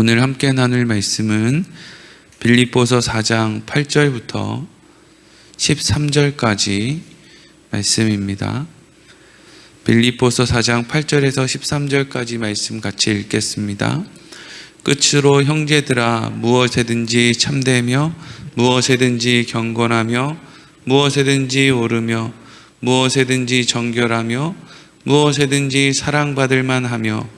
오늘 함께 나눌 말씀은 빌립보서 4장 8절부터 13절까지 말씀입니다. 빌립보서 4장 8절에서 13절까지 말씀 같이 읽겠습니다. 끝으로 형제들아 무엇에든지 참되며 무엇에든지 경건하며 무엇에든지 오르며 무엇에든지 정결하며 무엇에든지 사랑받을 만하며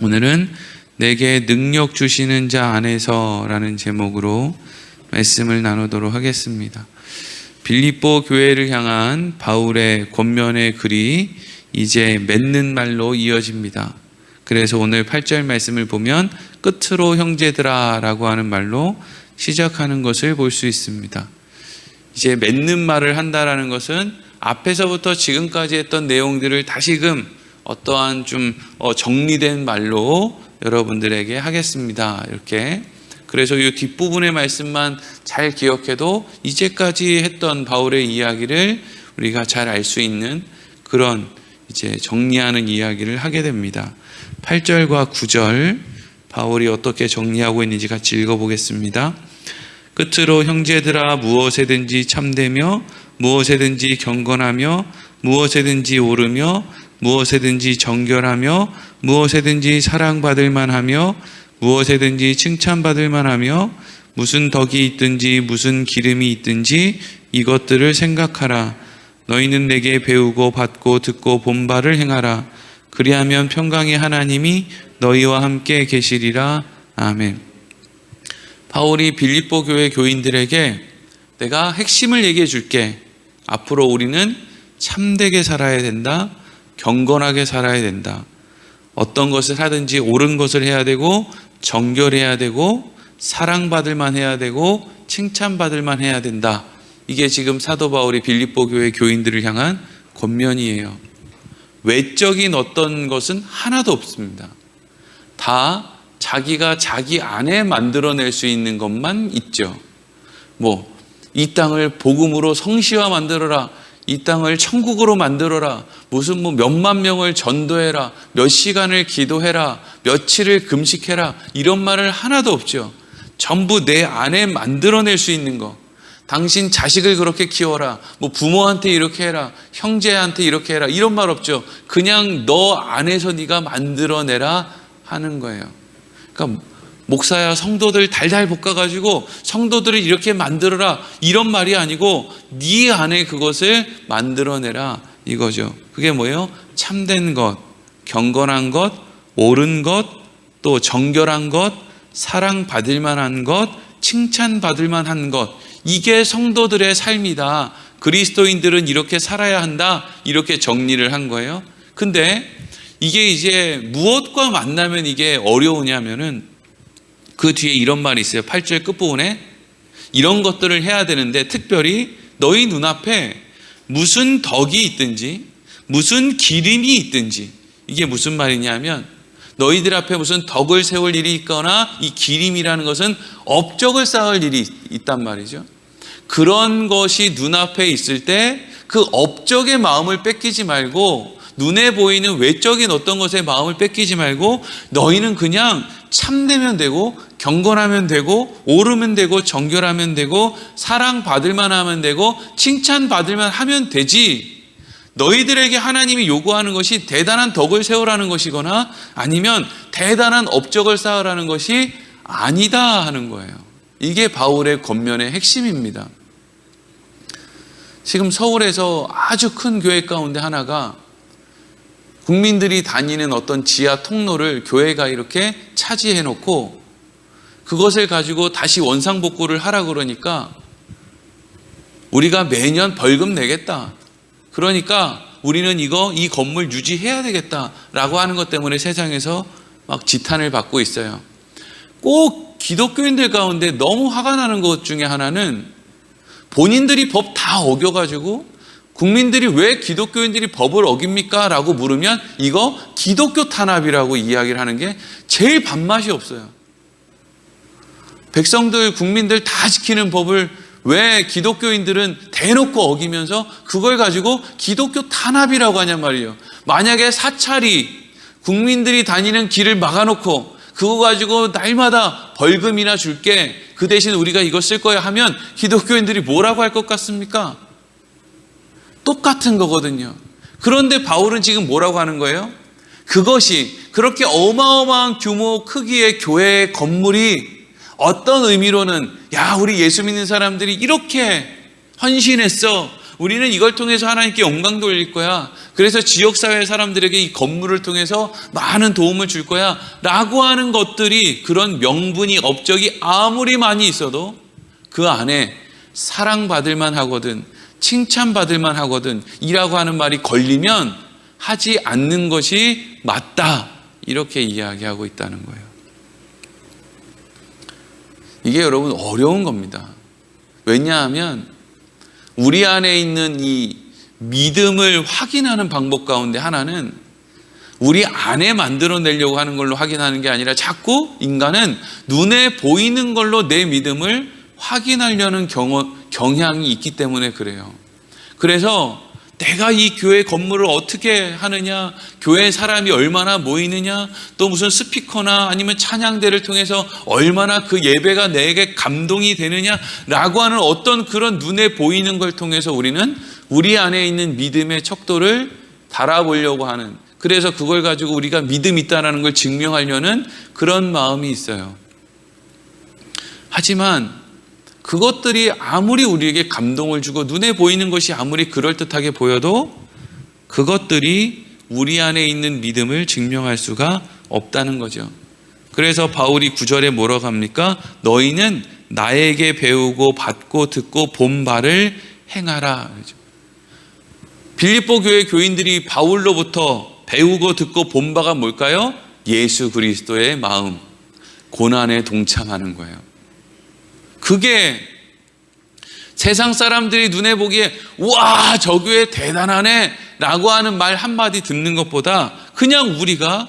오늘은 내게 능력 주시는 자 안에서라는 제목으로 말씀을 나누도록 하겠습니다. 빌립보 교회를 향한 바울의 권면의 글이 이제 맺는 말로 이어집니다. 그래서 오늘 8절 말씀을 보면 끝으로 형제들아라고 하는 말로 시작하는 것을 볼 수 있습니다. 이제 맺는 말을 한다라는 것은 앞에서부터 지금까지 했던 내용들을 다시금 어떠한 좀 어, 정리된 말로 여러분들에게 하겠습니다. 이렇게. 그래서 이 뒷부분의 말씀만 잘 기억해도 이제까지 했던 바울의 이야기를 우리가 잘 알 수 있는 그런 이제 정리하는 이야기를 하게 됩니다. 8절과 9절 바울이 어떻게 정리하고 있는지 같이 읽어보겠습니다. 끝으로 형제들아 무엇에든지 참되며 무엇에든지 경건하며 무엇에든지 오르며 무엇에든지 정결하며 무엇에든지 사랑받을 만하며 무엇에든지 칭찬받을 만하며 무슨 덕이 있든지 무슨 기름이 있든지 이것들을 생각하라. 너희는 내게 배우고 받고 듣고 본 바를 행하라. 그리하면 평강의 하나님이 너희와 함께 계시리라. 아멘. 바울이 빌립보 교회 교인들에게 내가 핵심을 얘기해 줄게. 앞으로 우리는 참되게 살아야 된다 경건하게 살아야 된다. 어떤 것을 하든지 옳은 것을 해야 되고 정결해야 되고 사랑받을 만 해야 되고 칭찬받을 만 해야 된다. 이게 지금 사도 바울이 빌립보 교회 교인들을 향한 권면이에요. 외적인 어떤 것은 하나도 없습니다. 다 자기가 자기 안에 만들어낼 수 있는 것만 있죠. 뭐, 이 땅을 복음으로 성시화 만들어라. 이 땅을 천국으로 만들어라. 무슨 뭐 몇만 명을 전도해라. 몇 시간을 기도해라. 며칠을 금식해라. 이런 말을 하나도 없죠. 전부 내 안에 만들어낼 수 있는 거. 당신 자식을 그렇게 키워라. 뭐 부모한테 이렇게 해라. 형제한테 이렇게 해라. 이런 말 없죠. 그냥 너 안에서 네가 만들어내라 하는 거예요. 그러니까 목사야 성도들 달달 볶아가지고 성도들을 이렇게 만들어라 이런 말이 아니고 네 안에 그것을 만들어내라 이거죠. 그게 뭐예요? 참된 것, 경건한 것, 옳은 것, 또 정결한 것, 사랑 받을 만한 것, 칭찬 받을 만한 것. 이게 성도들의 삶이다. 그리스도인들은 이렇게 살아야 한다. 이렇게 정리를 한 거예요. 근데 이게 이제 무엇과 만나면 이게 어려우냐면은 그 뒤에 이런 말이 있어요. 8절 끝부분에 이런 것들을 해야 되는데 특별히 너희 눈앞에 무슨 덕이 있든지 무슨 기름이 있든지 이게 무슨 말이냐면 너희들 앞에 무슨 덕을 세울 일이 있거나 이 기림이라는 것은 업적을 쌓을 일이 있단 말이죠. 그런 것이 눈앞에 있을 때 그 업적의 마음을 뺏기지 말고 눈에 보이는 외적인 어떤 것에 마음을 뺏기지 말고 너희는 그냥 참되면 되고 경건하면 되고 오르면 되고 정결하면 되고 사랑받을 만 하면 되고 칭찬받을 만 하면 되지. 너희들에게 하나님이 요구하는 것이 대단한 덕을 세우라는 것이거나 아니면 대단한 업적을 쌓으라는 것이 아니다 하는 거예요. 이게 바울의 권면의 핵심입니다. 지금 서울에서 아주 큰 교회 가운데 하나가 국민들이 다니는 어떤 지하 통로를 교회가 이렇게 차지해 놓고 그것을 가지고 다시 원상복구를 하라 그러니까 우리가 매년 벌금 내겠다. 그러니까 우리는 이거 이 건물 유지해야 되겠다라고 하는 것 때문에 세상에서 막 지탄을 받고 있어요. 꼭 기독교인들 가운데 너무 화가 나는 것 중에 하나는 본인들이 법 다 어겨가지고 국민들이 왜 기독교인들이 법을 어깁니까? 라고 물으면 이거 기독교 탄압이라고 이야기를 하는 게 제일 밥맛이 없어요. 백성들, 국민들 다 지키는 법을 왜 기독교인들은 대놓고 어기면서 그걸 가지고 기독교 탄압이라고 하냔 말이에요. 만약에 사찰이 국민들이 다니는 길을 막아놓고 그거 가지고 날마다 벌금이나 줄게 그 대신 우리가 이거 쓸 거야 하면 기독교인들이 뭐라고 할 것 같습니까? 똑같은 거거든요. 그런데 바울은 지금 뭐라고 하는 거예요? 그것이 그렇게 어마어마한 규모 크기의 교회 건물이 어떤 의미로는 야 우리 예수 믿는 사람들이 이렇게 헌신했어 우리는 이걸 통해서 하나님께 영광 돌릴 거야 그래서 지역사회 사람들에게 이 건물을 통해서 많은 도움을 줄 거야 라고 하는 것들이 그런 명분이 업적이 아무리 많이 있어도 그 안에 사랑받을 만 하거든 칭찬받을 만 하거든. 이라고 하는 말이 걸리면 하지 않는 것이 맞다. 이렇게 이야기하고 있다는 거예요. 이게 여러분 어려운 겁니다. 왜냐하면 우리 안에 있는 이 믿음을 확인하는 방법 가운데 하나는 우리 안에 만들어내려고 하는 걸로 확인하는 게 아니라 자꾸 인간은 눈에 보이는 걸로 내 믿음을 확인하려는 경어, 경향이 있기 때문에 그래요. 그래서 내가 이 교회 건물을 어떻게 하느냐, 교회 사람이 얼마나 모이느냐, 또 무슨 스피커나 아니면 찬양대를 통해서 얼마나 그 예배가 내게 감동이 되느냐라고 하는 어떤 그런 눈에 보이는 걸 통해서 우리는 우리 안에 있는 믿음의 척도를 달아보려고 하는 그래서 그걸 가지고 우리가 믿음 있다라는 걸 증명하려는 그런 마음이 있어요. 하지만 그것들이 아무리 우리에게 감동을 주고 눈에 보이는 것이 아무리 그럴듯하게 보여도 그것들이 우리 안에 있는 믿음을 증명할 수가 없다는 거죠. 그래서 바울이 구절에 뭐라고 합니까? 너희는 나에게 배우고 받고 듣고 본 바를 행하라. 빌립보 교회 교인들이 바울로부터 배우고 듣고 본 바가 뭘까요? 예수 그리스도의 마음, 고난에 동참하는 거예요. 그게 세상 사람들이 눈에 보기에 와, 저 교회 대단하네 라고 하는 말 한마디 듣는 것보다 그냥 우리가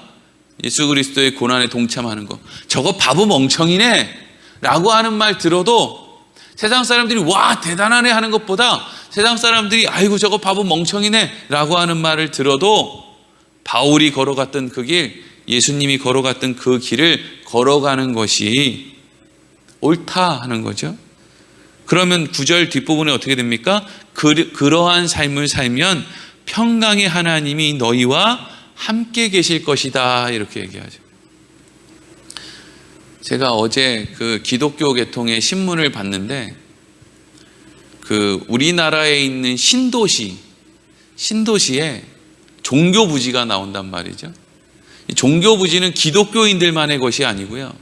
예수 그리스도의 고난에 동참하는 것. 저거 바보 멍청이네 라고 하는 말 들어도 세상 사람들이 와, 대단하네 하는 것보다 세상 사람들이 아이고 저거 바보 멍청이네 라고 하는 말을 들어도 바울이 걸어갔던 그 길, 예수님이 걸어갔던 그 길을 걸어가는 것이 옳다 하는 거죠. 그러면 구절 뒷부분에 어떻게 됩니까? 그, 그러한 삶을 살면 평강의 하나님이 너희와 함께 계실 것이다. 이렇게 얘기하죠. 제가 어제 그 기독교 계통의 신문을 봤는데 그 우리나라에 있는 신도시, 신도시에 종교 부지가 나온단 말이죠. 종교 부지는 기독교인들만의 것이 아니고요.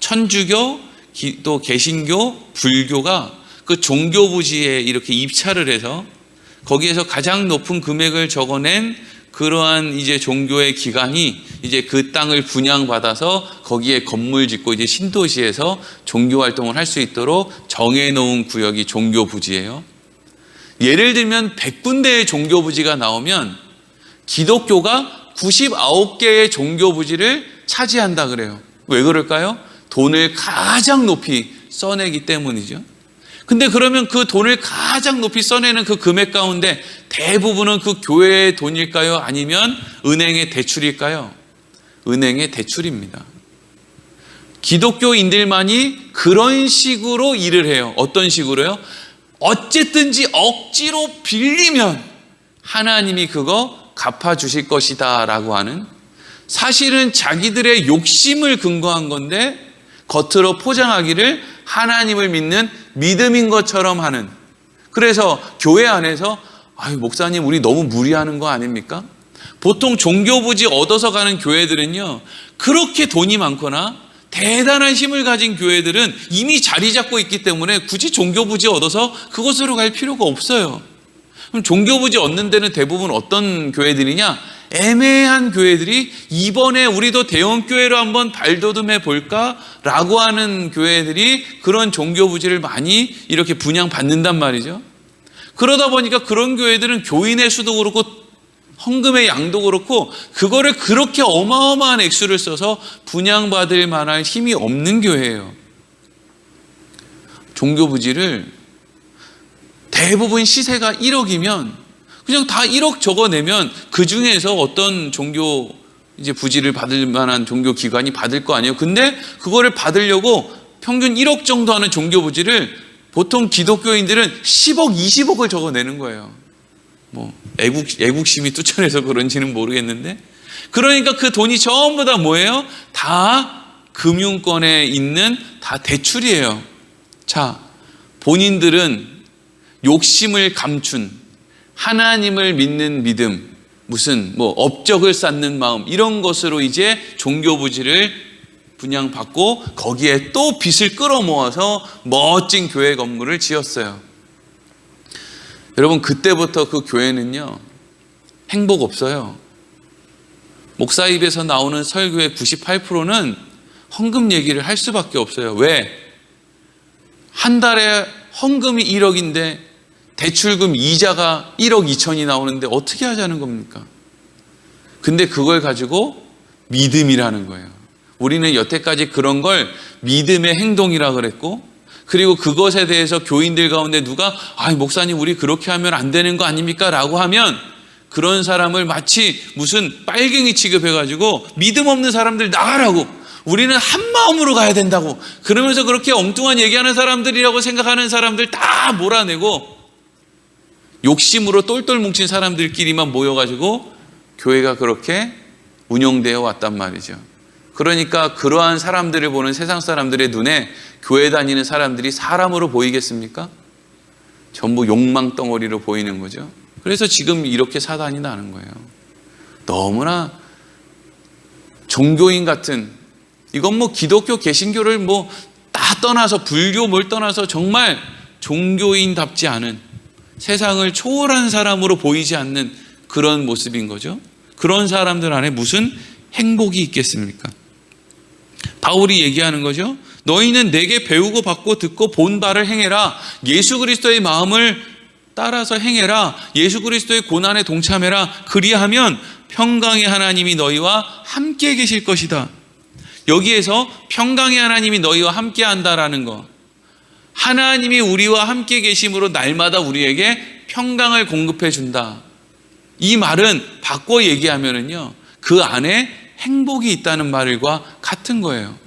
천주교, 또 개신교, 불교가 그 종교 부지에 이렇게 입찰을 해서 거기에서 가장 높은 금액을 적어낸 그러한 이제 종교의 기관이 이제 그 땅을 분양받아서 거기에 건물 짓고 이제 신도시에서 종교 활동을 할 수 있도록 정해놓은 구역이 종교 부지예요. 예를 들면 100군데의 종교 부지가 나오면 기독교가 99개의 종교 부지를 차지한다 그래요. 왜 그럴까요? 돈을 가장 높이 써내기 때문이죠. 근데 그러면 그 돈을 가장 높이 써내는 그 금액 가운데 대부분은 그 교회의 돈일까요? 아니면 은행의 대출일까요? 은행의 대출입니다. 기독교인들만이 그런 식으로 일을 해요. 어떤 식으로요? 어쨌든지 억지로 빌리면 하나님이 그거 갚아주실 것이다 라고 하는 사실은 자기들의 욕심을 근거한 건데 겉으로 포장하기를 하나님을 믿는 믿음인 것처럼 하는. 그래서 교회 안에서 아유 목사님 우리 너무 무리하는 거 아닙니까? 보통 종교부지 얻어서 가는 교회들은요 그렇게 돈이 많거나 대단한 힘을 가진 교회들은 이미 자리 잡고 있기 때문에 굳이 종교부지 얻어서 그곳으로 갈 필요가 없어요. 그럼 종교부지 얻는 데는 대부분 어떤 교회들이냐? 애매한 교회들이 이번에 우리도 대형 교회로 한번 발돋움해 볼까라고 하는 교회들이 그런 종교 부지를 많이 이렇게 분양받는단 말이죠. 그러다 보니까 그런 교회들은 교인의 수도 그렇고 헌금의 양도 그렇고 그거를 그렇게 어마어마한 액수를 써서 분양받을 만한 힘이 없는 교회예요. 종교 부지를 대부분 시세가 1억이면 그냥 다 1억 적어내면 그 중에서 어떤 종교 이제 부지를 받을 만한 종교 기관이 받을 거 아니에요. 근데 그거를 받으려고 평균 1억 정도 하는 종교 부지를 보통 기독교인들은 10억, 20억을 적어내는 거예요. 뭐 애국 애국심이 뚜천해서 그런지는 모르겠는데 그러니까 그 돈이 전부 다 뭐예요? 다 금융권에 있는 다 대출이에요. 자, 본인들은 욕심을 감춘 하나님을 믿는 믿음, 무슨 뭐 업적을 쌓는 마음 이런 것으로 이제 종교 부지를 분양받고 거기에 또 빚을 끌어모아서 멋진 교회 건물을 지었어요. 여러분 그때부터 그 교회는요 행복 없어요. 목사 입에서 나오는 설교의 98%는 헌금 얘기를 할 수밖에 없어요. 왜? 한 달에 헌금이 1억인데 대출금 이자가 1억 2천이 나오는데 어떻게 하자는 겁니까? 근데 그걸 가지고 믿음이라는 거예요. 우리는 여태까지 그런 걸 믿음의 행동이라 그랬고 그리고 그것에 대해서 교인들 가운데 누가 아 목사님 우리 그렇게 하면 안 되는 거 아닙니까? 라고 하면 그런 사람을 마치 무슨 빨갱이 취급해 가지고 믿음 없는 사람들 나가라고 우리는 한 마음으로 가야 된다고 그러면서 그렇게 엉뚱한 얘기하는 사람들이라고 생각하는 사람들 다 몰아내고 욕심으로 똘똘 뭉친 사람들끼리만 모여가지고 교회가 그렇게 운영되어 왔단 말이죠. 그러니까 그러한 사람들을 보는 세상 사람들의 눈에 교회 다니는 사람들이 사람으로 보이겠습니까? 전부 욕망 덩어리로 보이는 거죠. 그래서 지금 이렇게 사단이 나는 거예요. 너무나 종교인 같은 이건 뭐 기독교 개신교를 뭐 다 떠나서 불교 뭘 떠나서 정말 종교인답지 않은 세상을 초월한 사람으로 보이지 않는 그런 모습인 거죠. 그런 사람들 안에 무슨 행복이 있겠습니까? 바울이 얘기하는 거죠. 너희는 내게 배우고 받고 듣고 본 바를 행해라. 예수 그리스도의 마음을 따라서 행해라. 예수 그리스도의 고난에 동참해라. 그리하면 평강의 하나님이 너희와 함께 계실 것이다. 여기에서 평강의 하나님이 너희와 함께 한다라는 거. 하나님이 우리와 함께 계심으로 날마다 우리에게 평강을 공급해 준다. 이 말은 바꿔 얘기하면은요. 그 안에 행복이 있다는 말과 같은 거예요.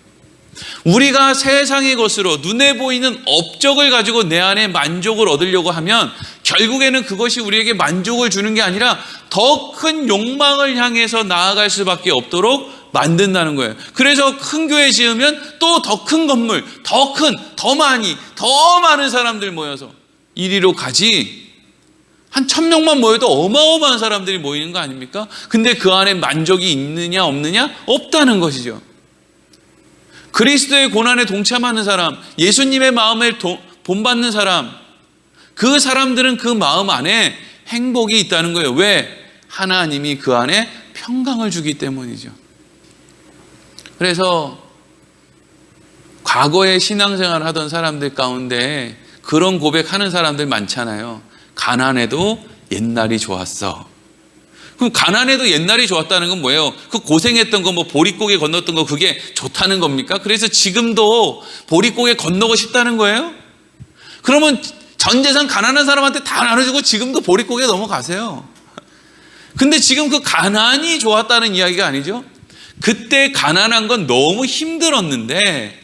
우리가 세상의 것으로 눈에 보이는 업적을 가지고 내 안에 만족을 얻으려고 하면 결국에는 그것이 우리에게 만족을 주는 게 아니라 더 큰 욕망을 향해서 나아갈 수밖에 없도록 만든다는 거예요. 그래서 큰 교회 지으면 또 더 큰 건물, 더 큰, 더 많이, 더 많은 사람들 모여서 이리로 가지. 한 천 명만 모여도 어마어마한 사람들이 모이는 거 아닙니까? 근데 그 안에 만족이 있느냐 없느냐? 없다는 것이죠. 그리스도의 고난에 동참하는 사람, 예수님의 마음을 도, 본받는 사람, 그 사람들은 그 마음 안에 행복이 있다는 거예요. 왜? 하나님이 그 안에 평강을 주기 때문이죠. 그래서 과거에 신앙생활 하던 사람들 가운데 그런 고백하는 사람들 많잖아요. 가난해도 옛날이 좋았어. 그럼 가난해도 옛날이 좋았다는 건 뭐예요? 그 고생했던 거, 뭐 보릿고개 건넜던 거 그게 좋다는 겁니까? 그래서 지금도 보릿고개 건너고 싶다는 거예요? 그러면 전 재산 가난한 사람한테 다 나눠주고 지금도 보릿고개 넘어가세요. 근데 지금 그 가난이 좋았다는 이야기가 아니죠? 그때 가난한 건 너무 힘들었는데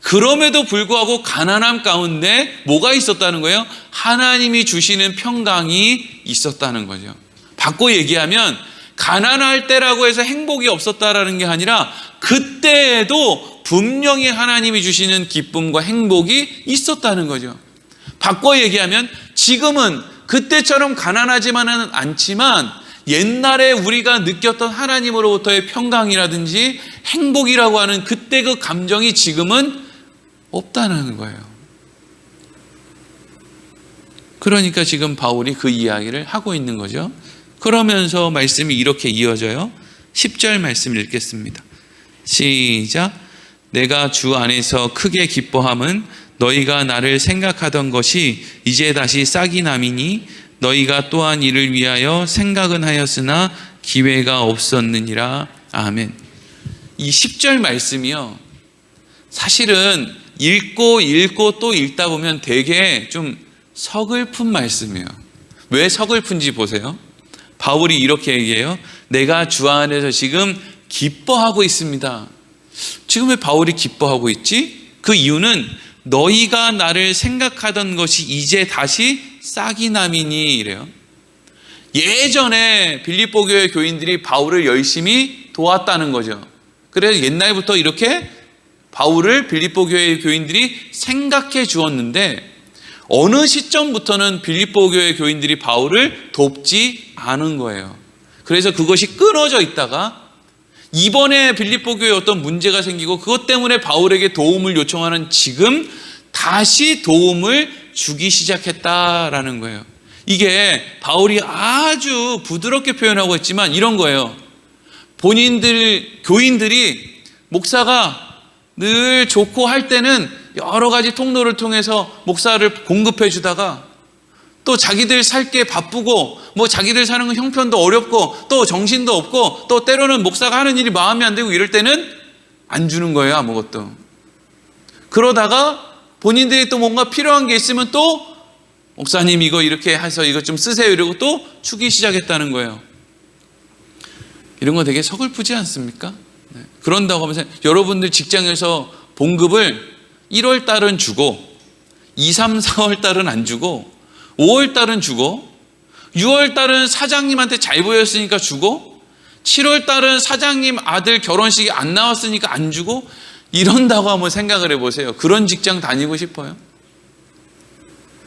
그럼에도 불구하고 가난함 가운데 뭐가 있었다는 거예요? 하나님이 주시는 평강이 있었다는 거죠. 바꿔 얘기하면 가난할 때라고 해서 행복이 없었다라는 게 아니라 그때에도 분명히 하나님이 주시는 기쁨과 행복이 있었다는 거죠. 바꿔 얘기하면 지금은 그때처럼 가난하지만은 않지만 옛날에 우리가 느꼈던 하나님으로부터의 평강이라든지 행복이라고 하는 그때 그 감정이 지금은 없다는 거예요. 그러니까 지금 바울이 그 이야기를 하고 있는 거죠. 그러면서 말씀이 이렇게 이어져요. 10절 말씀 읽겠습니다. 시작. 내가 주 안에서 크게 기뻐함은 너희가 나를 생각하던 것이 이제 다시 싹이 남이니 너희가 또한 이를 위하여 생각은 하였으나 기회가 없었느니라. 아멘. 이 10절 말씀이요. 사실은 읽고 읽고 또 읽다 보면 되게 좀 서글픈 말씀이에요. 왜 서글픈지 보세요. 바울이 이렇게 얘기해요. 내가 주 안에서 지금 기뻐하고 있습니다. 지금 왜 바울이 기뻐하고 있지? 그 이유는 너희가 나를 생각하던 것이 이제 다시 싹이 남이니 이래요. 예전에 빌립보 교회 교인들이 바울을 열심히 도왔다는 거죠. 그래서 옛날부터 이렇게 바울을 빌립보 교회 교인들이 생각해 주었는데 어느 시점부터는 빌립보 교회 교인들이 바울을 돕지 않은 거예요. 그래서 그것이 끊어져 있다가 이번에 빌립보 교회에 어떤 문제가 생기고 그것 때문에 바울에게 도움을 요청하는 지금 다시 도움을 주기 시작했다라는 거예요. 이게 바울이 아주 부드럽게 표현하고 있지만 이런 거예요. 본인들 교인들이 목사가 늘 좋고 할 때는 여러 가지 통로를 통해서 목사를 공급해 주다가 또 자기들 살 게 바쁘고 뭐 자기들 사는 건 형편도 어렵고 또 정신도 없고 또 때로는 목사가 하는 일이 마음에 안 들고 이럴 때는 안 주는 거예요 아무것도 그러다가 본인들이 또 뭔가 필요한 게 있으면 또 목사님 이거 이렇게 해서 이거 좀 쓰세요 이러고 또 주기 시작했다는 거예요 이런 거 되게 서글프지 않습니까? 네. 그런다고 하면서 여러분들 직장에서 봉급을 1월 달은 주고 2, 3, 4월 달은 안 주고 5월 달은 주고 6월 달은 사장님한테 잘 보였으니까 주고 7월 달은 사장님 아들 결혼식이 안 나왔으니까 안 주고 이런다고 한번 생각을 해보세요. 그런 직장 다니고 싶어요?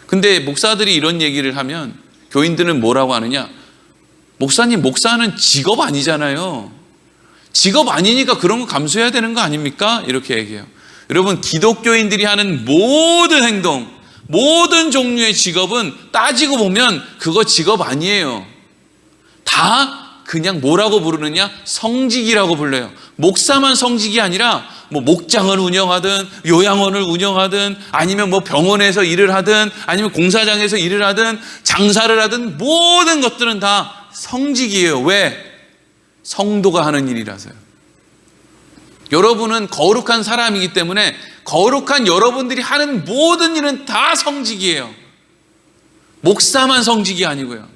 근데 목사들이 이런 얘기를 하면 교인들은 뭐라고 하느냐? 목사님, 목사는 직업 아니잖아요. 직업 아니니까 그런 거 감수해야 되는 거 아닙니까? 이렇게 얘기해요. 여러분, 기독교인들이 하는 모든 행동, 모든 종류의 직업은 따지고 보면 그거 직업 아니에요. 다 그냥 뭐라고 부르느냐? 성직이라고 불러요. 목사만 성직이 아니라 뭐 목장을 운영하든 요양원을 운영하든 아니면 뭐 병원에서 일을 하든 아니면 공사장에서 일을 하든 장사를 하든 모든 것들은 다 성직이에요. 왜? 성도가 하는 일이라서요. 여러분은 거룩한 사람이기 때문에 거룩한 여러분들이 하는 모든 일은 다 성직이에요. 목사만 성직이 아니고요.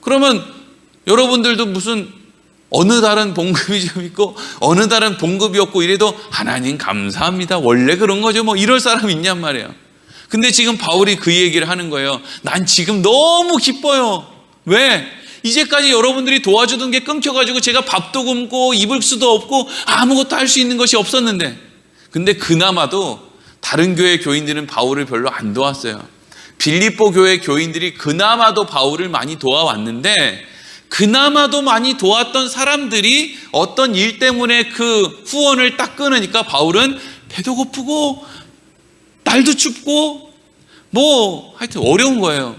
그러면 여러분들도 무슨 어느 달은 봉급이 좀 있고 어느 달은 봉급이 없고 이래도 하나님 감사합니다. 원래 그런 거죠. 뭐 이럴 사람 있냔 말이에요. 근데 지금 바울이 그 얘기를 하는 거예요. 난 지금 너무 기뻐요. 왜? 이제까지 여러분들이 도와주던 게 끊겨가지고 제가 밥도 굶고 입을 수도 없고 아무것도 할 수 있는 것이 없었는데 근데 그나마도 다른 교회 교인들은 바울을 별로 안 도왔어요. 빌립보 교회 교인들이 그나마도 바울을 많이 도와왔는데 그나마도 많이 도왔던 사람들이 어떤 일 때문에 그 후원을 딱 끊으니까 바울은 배도 고프고 날도 춥고 뭐 하여튼 어려운 거예요.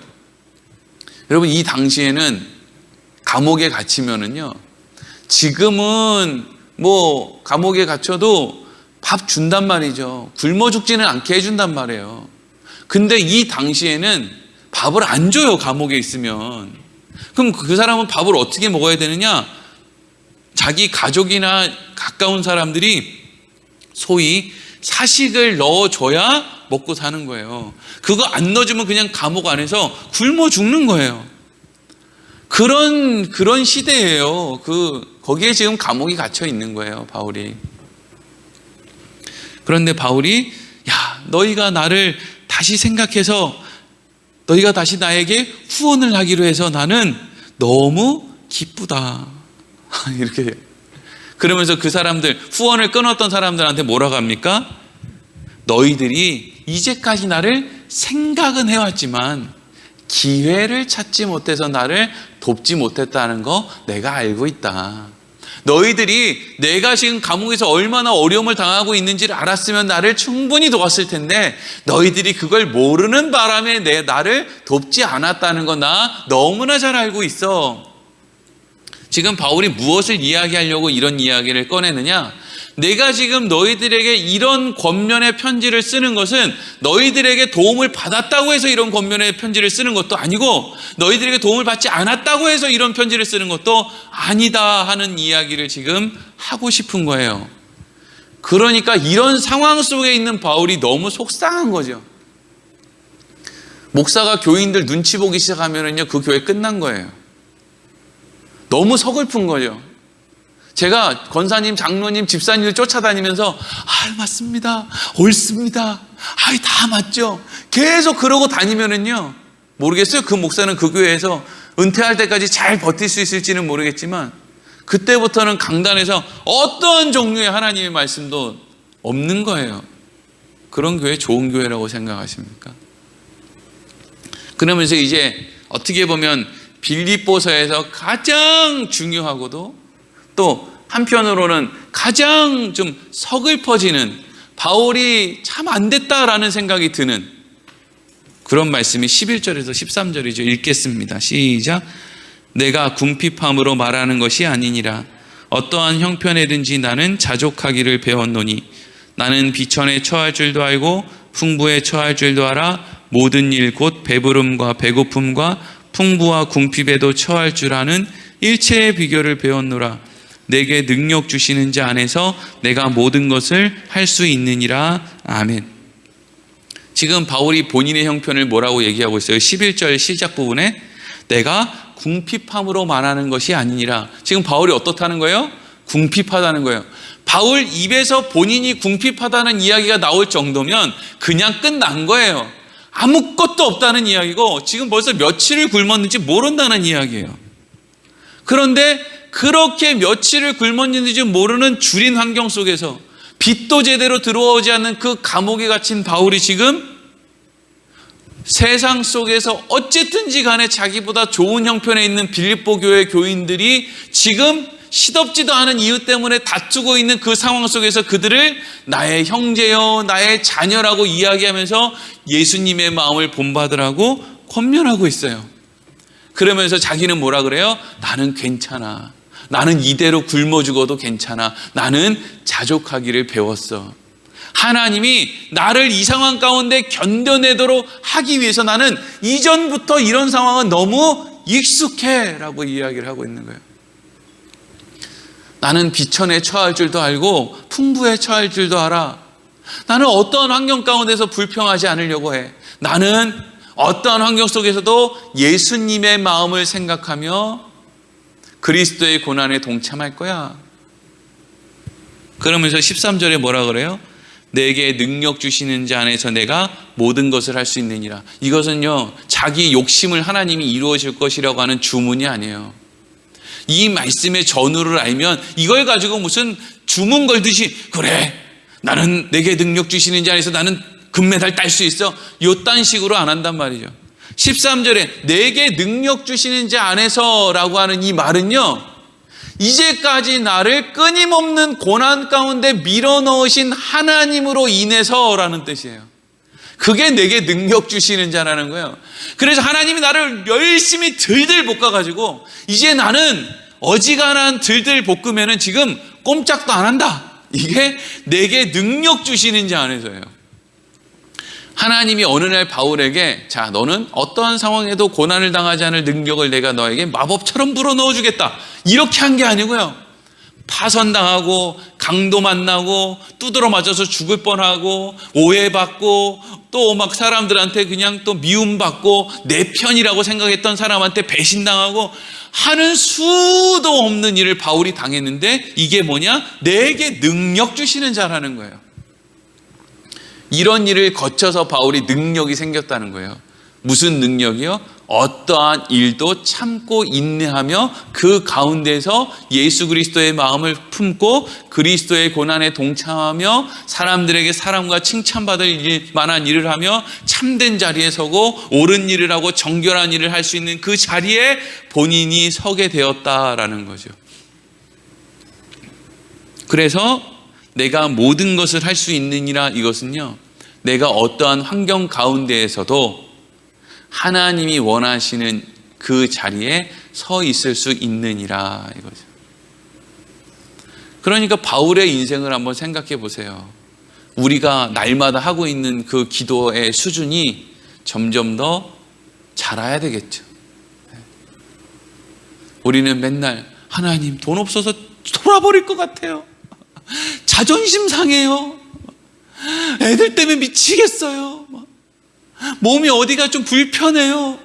여러분 이 당시에는 감옥에 갇히면은요. 지금은 뭐 감옥에 갇혀도 밥 준단 말이죠. 굶어 죽지는 않게 해준단 말이에요. 근데 이 당시에는 밥을 안 줘요. 감옥에 있으면. 그럼 그 사람은 밥을 어떻게 먹어야 되느냐? 자기 가족이나 가까운 사람들이 소위 사식을 넣어줘야 먹고 사는 거예요. 그거 안 넣어주면 그냥 감옥 안에서 굶어 죽는 거예요. 그런, 그런 시대예요. 그, 거기에 지금 감옥이 갇혀 있는 거예요, 바울이. 그런데 바울이, 야, 너희가 나를 다시 생각해서 너희가 다시 나에게 후원을 하기로 해서 나는 너무 기쁘다. 이렇게. 그러면서 그 사람들 후원을 끊었던 사람들한테 뭐라고 합니까? 너희들이 이제까지 나를 생각은 해왔지만 기회를 찾지 못해서 나를 돕지 못했다는 거 내가 알고 있다. 너희들이 내가 지금 감옥에서 얼마나 어려움을 당하고 있는지를 알았으면 나를 충분히 도왔을 텐데 너희들이 그걸 모르는 바람에 내 나를 돕지 않았다는 거나 너무나 잘 알고 있어. 지금 바울이 무엇을 이야기하려고 이런 이야기를 꺼내느냐? 내가 지금 너희들에게 이런 권면의 편지를 쓰는 것은 너희들에게 도움을 받았다고 해서 이런 권면의 편지를 쓰는 것도 아니고 너희들에게 도움을 받지 않았다고 해서 이런 편지를 쓰는 것도 아니다 하는 이야기를 지금 하고 싶은 거예요. 그러니까 이런 상황 속에 있는 바울이 너무 속상한 거죠. 목사가 교인들 눈치 보기 시작하면은요, 그 교회 끝난 거예요. 너무 서글픈 거죠. 제가 권사님, 장로님, 집사님들 쫓아다니면서 아 맞습니다, 옳습니다, 아 다 맞죠. 계속 그러고 다니면은요 모르겠어요. 그 목사는 그 교회에서 은퇴할 때까지 잘 버틸 수 있을지는 모르겠지만 그때부터는 강단에서 어떤 종류의 하나님의 말씀도 없는 거예요. 그런 교회 좋은 교회라고 생각하십니까? 그러면서 이제 어떻게 보면 빌립보서에서 가장 중요하고도 또 한편으로는 가장 좀 서글퍼지는 바울이 참 안 됐다라는 생각이 드는 그런 말씀이 11절에서 13절이죠. 읽겠습니다. 시작. 내가 궁핍함으로 말하는 것이 아니니라. 어떠한 형편에든지 나는 자족하기를 배웠노니 나는 비천에 처할 줄도 알고 풍부에 처할 줄도 알아 모든 일 곧 배부름과 배고픔과 풍부와 궁핍에도 처할 줄 아는 일체의 비결을 배웠노라. 내게 능력 주시는 자 안에서 내가 모든 것을 할 수 있느니라. 아멘. 지금 바울이 본인의 형편을 뭐라고 얘기하고 있어요? 11절 시작 부분에 내가 궁핍함으로 말하는 것이 아니니라. 지금 바울이 어떻다는 거예요? 궁핍하다는 거예요. 바울 입에서 본인이 궁핍하다는 이야기가 나올 정도면 그냥 끝난 거예요. 아무것도 없다는 이야기고 지금 벌써 며칠을 굶었는지 모른다는 이야기예요. 그런데 그렇게 며칠을 굶었는지 모르는 줄인 환경 속에서 빛도 제대로 들어오지 않는 그 감옥에 갇힌 바울이 지금 세상 속에서 어쨌든지 간에 자기보다 좋은 형편에 있는 빌립보 교회 교인들이 지금 시덥지도 않은 이유 때문에 다투고 있는 그 상황 속에서 그들을 나의 형제요, 나의 자녀라고 이야기하면서 예수님의 마음을 본받으라고 권면하고 있어요. 그러면서 자기는 뭐라 그래요? 나는 괜찮아. 나는 이대로 굶어 죽어도 괜찮아. 나는 자족하기를 배웠어. 하나님이 나를 이 상황 가운데 견뎌내도록 하기 위해서 나는 이전부터 이런 상황은 너무 익숙해 라고 이야기를 하고 있는 거예요. 나는 비천에 처할 줄도 알고 풍부에 처할 줄도 알아. 나는 어떤 환경 가운데서 불평하지 않으려고 해. 나는 어떤 환경 속에서도 예수님의 마음을 생각하며 그리스도의 고난에 동참할 거야. 그러면서 13절에 뭐라 그래요? 내게 능력 주시는 자 안에서 내가 모든 것을 할 수 있느니라. 이것은요, 자기 욕심을 하나님이 이루어질 것이라고 하는 주문이 아니에요. 이 말씀의 전후를 알면 이걸 가지고 무슨 주문 걸듯이 그래 나는 내게 능력 주시는 자 안에서 나는 금메달 딸 수 있어 요딴 식으로 안 한단 말이죠 13절에 내게 능력 주시는 자 안에서라고 하는 이 말은요 이제까지 나를 끊임없는 고난 가운데 밀어넣으신 하나님으로 인해서라는 뜻이에요 그게 내게 능력 주시는 자라는 거예요. 그래서 하나님이 나를 열심히 들들 볶아가지고 이제 나는 어지간한 들들 볶으면은 지금 꼼짝도 안 한다. 이게 내게 능력 주시는 자 안에서예요. 하나님이 어느 날 바울에게 자 너는 어떠한 상황에도 고난을 당하지 않을 능력을 내가 너에게 마법처럼 불어넣어 주겠다. 이렇게 한 게 아니고요. 파선당하고 강도 만나고 두드러 맞아서 죽을 뻔하고 오해받고 또 막 사람들한테 그냥 또 미움받고 내 편이라고 생각했던 사람한테 배신당하고 하는 수도 없는 일을 바울이 당했는데 이게 뭐냐? 내게 능력 주시는 자라는 거예요. 이런 일을 거쳐서 바울이 능력이 생겼다는 거예요. 무슨 능력이요? 어떠한 일도 참고 인내하며 그 가운데서 예수 그리스도의 마음을 품고 그리스도의 고난에 동참하며 사람들에게 사랑과 칭찬받을 일- 만한 일을 하며 참된 자리에 서고 옳은 일을 하고 정결한 일을 할 수 있는 그 자리에 본인이 서게 되었다라는 거죠. 그래서 내가 모든 것을 할 수 있느니라 이것은요. 내가 어떠한 환경 가운데에서도 하나님이 원하시는 그 자리에 서 있을 수 있느니라 이거죠. 그러니까 바울의 인생을 한번 생각해 보세요. 우리가 날마다 하고 있는 그 기도의 수준이 점점 더 자라야 되겠죠. 우리는 맨날 하나님 돈 없어서 돌아버릴 것 같아요. 자존심 상해요. 애들 때문에 미치겠어요. 몸이 어디가 좀 불편해요.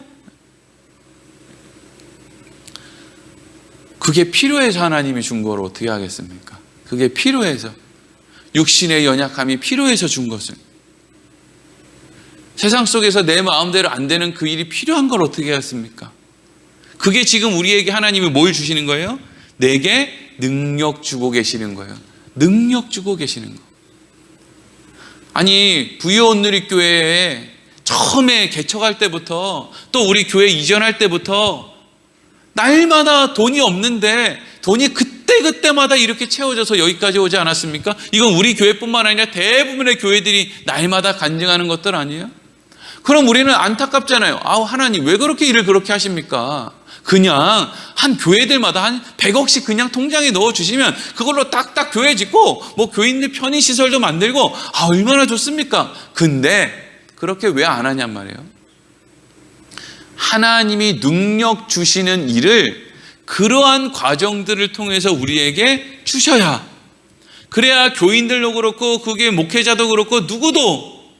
그게 필요해서 하나님이 준 걸 어떻게 하겠습니까? 그게 필요해서. 육신의 연약함이 필요해서 준 것을. 세상 속에서 내 마음대로 안 되는 그 일이 필요한 걸 어떻게 하겠습니까? 그게 지금 우리에게 하나님이 뭘 주시는 거예요? 내게 능력 주고 계시는 거예요. 능력 주고 계시는 거. 아니, 부여 온누리 교회에 처음에 개척할 때부터 또 우리 교회 이전할 때부터 날마다 돈이 없는데 돈이 그때그때마다 이렇게 채워져서 여기까지 오지 않았습니까? 이건 우리 교회뿐만 아니라 대부분의 교회들이 날마다 간증하는 것들 아니에요? 그럼 우리는 안타깝잖아요. 아우, 하나님, 왜 그렇게 일을 그렇게 하십니까? 그냥 한 교회들마다 한 100억씩 그냥 통장에 넣어주시면 그걸로 딱딱 교회 짓고 뭐 교인들 편의시설도 만들고 아, 얼마나 좋습니까? 근데 그렇게 왜 안 하냔 말이에요. 하나님이 능력 주시는 일을 그러한 과정들을 통해서 우리에게 주셔야 그래야 교인들도 그렇고 그게 목회자도 그렇고 누구도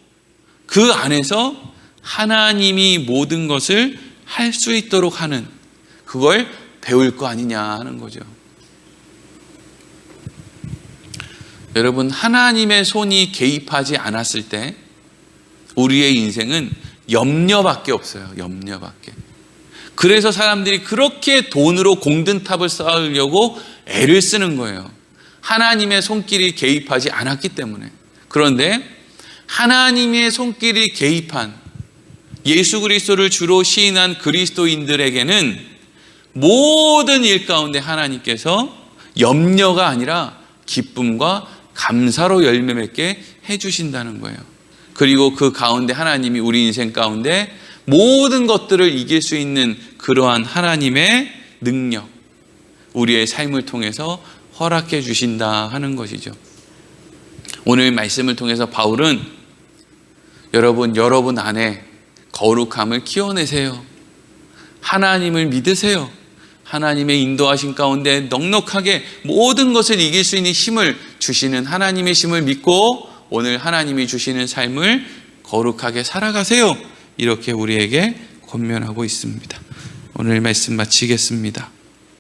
그 안에서 하나님이 모든 것을 할 수 있도록 하는 그걸 배울 거 아니냐 하는 거죠. 여러분, 하나님의 손이 개입하지 않았을 때 우리의 인생은 염려밖에 없어요. 염려밖에. 그래서 사람들이 그렇게 돈으로 공든탑을 쌓으려고 애를 쓰는 거예요. 하나님의 손길이 개입하지 않았기 때문에. 그런데 하나님의 손길이 개입한 예수 그리스도를 주로 시인한 그리스도인들에게는 모든 일 가운데 하나님께서 염려가 아니라 기쁨과 감사로 열매 맺게 해주신다는 거예요. 그리고 그 가운데 하나님이 우리 인생 가운데 모든 것들을 이길 수 있는 그러한 하나님의 능력, 우리의 삶을 통해서 허락해 주신다 하는 것이죠. 오늘 말씀을 통해서 바울은 여러분, 여러분 안에 거룩함을 키워내세요. 하나님을 믿으세요. 하나님의 인도하신 가운데 넉넉하게 모든 것을 이길 수 있는 힘을 주시는 하나님의 힘을 믿고 오늘 하나님이 주시는 삶을 거룩하게 살아가세요. 이렇게 우리에게 권면하고 있습니다. 오늘 말씀 마치겠습니다.